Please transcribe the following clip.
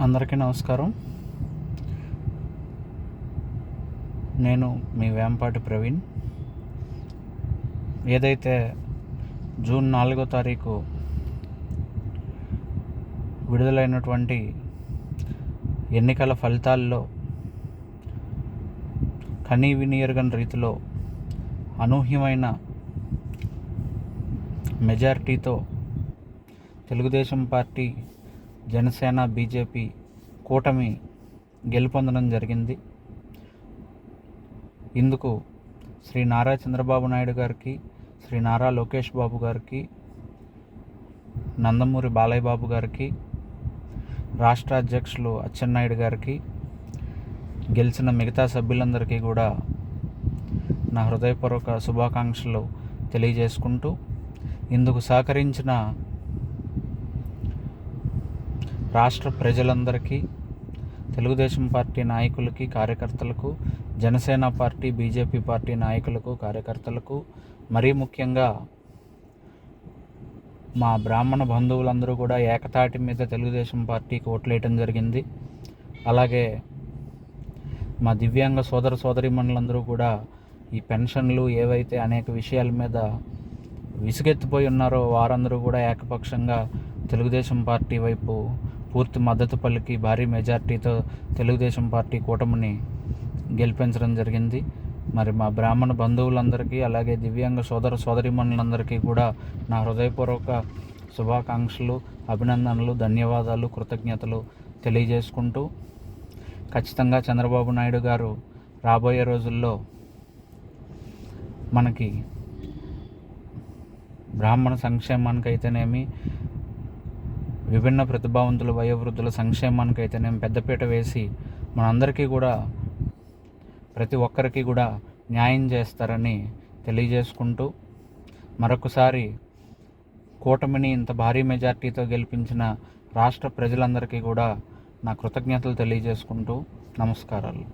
అందరికీ నమస్కారం. నేను మీ వేంపాటి ప్రవీణ్. ఏదైతే జూన్ నాలుగో తారీఖు విడుదలైనటువంటి ఎన్నికల ఫలితాల్లో కనీ వినియరగని రీతిలో అనూహ్యమైన మెజారిటీతో తెలుగుదేశం పార్టీ జనసేన బీజేపీ కూటమి గెలుపొందడం జరిగింది. ఇందుకు శ్రీ నారా చంద్రబాబు నాయుడు గారికి శ్రీ నారా లోకేష్ బాబు గారికి నందమూరి బాలయ్య బాబు గారికి రాష్ట్ర అధ్యక్షులు అచ్చెన్నాయుడు గారికి గెలిచిన మిగతా సభ్యులందరికీ కూడా నా హృదయపూర్వక శుభాకాంక్షలు తెలియజేసుకుంటూ ఇందుకు సహకరించిన రాష్ట్ర ప్రజలందరికీ తెలుగుదేశం పార్టీ నాయకులకి కార్యకర్తలకు జనసేన పార్టీ బీజేపీ పార్టీ నాయకులకు కార్యకర్తలకు మరీ ముఖ్యంగా మా బ్రాహ్మణ బంధువులందరూ కూడా ఏకతాటి మీద తెలుగుదేశం పార్టీకి ఓట్లేయటం జరిగింది. అలాగే మా దివ్యాంగ సోదర సోదరిమణులందరూ కూడా ఈ పెన్షన్లు ఏవైతే అనేక విషయాల మీద విసుగెత్తిపోయి ఉన్నారో వారందరూ కూడా ఏకపక్షంగా తెలుగుదేశం పార్టీ వైపు పూర్తి మద్దతు పలికి భారీ మెజార్టీతో తెలుగుదేశం పార్టీ కూటమిని గెలిపించడం జరిగింది. మరి మా బ్రాహ్మణ బంధువులందరికీ అలాగే దివ్యాంగ సోదర సోదరిమణులందరికీ కూడా నా హృదయపూర్వక శుభాకాంక్షలు అభినందనలు ధన్యవాదాలు కృతజ్ఞతలు తెలియజేసుకుంటూ ఖచ్చితంగా చంద్రబాబు నాయుడు గారు రాబోయే రోజుల్లో మనకి బ్రాహ్మణ సంక్షేమానికి అయితేనేమి విభిన్న ప్రతిభావంతుల వయోవృద్ధుల సంక్షేమానికి నేను పెద్దపీట వేసి మనందరికీ కూడా ప్రతి ఒక్కరికి కూడా న్యాయం చేస్తారని తెలియజేసుకుంటూ మరొకసారి కూటమిని ఇంత భారీ మెజార్టీతో గెలిపించిన రాష్ట్ర ప్రజలందరికీ కూడా నా కృతజ్ఞతలు తెలియజేసుకుంటూ నమస్కారాలు.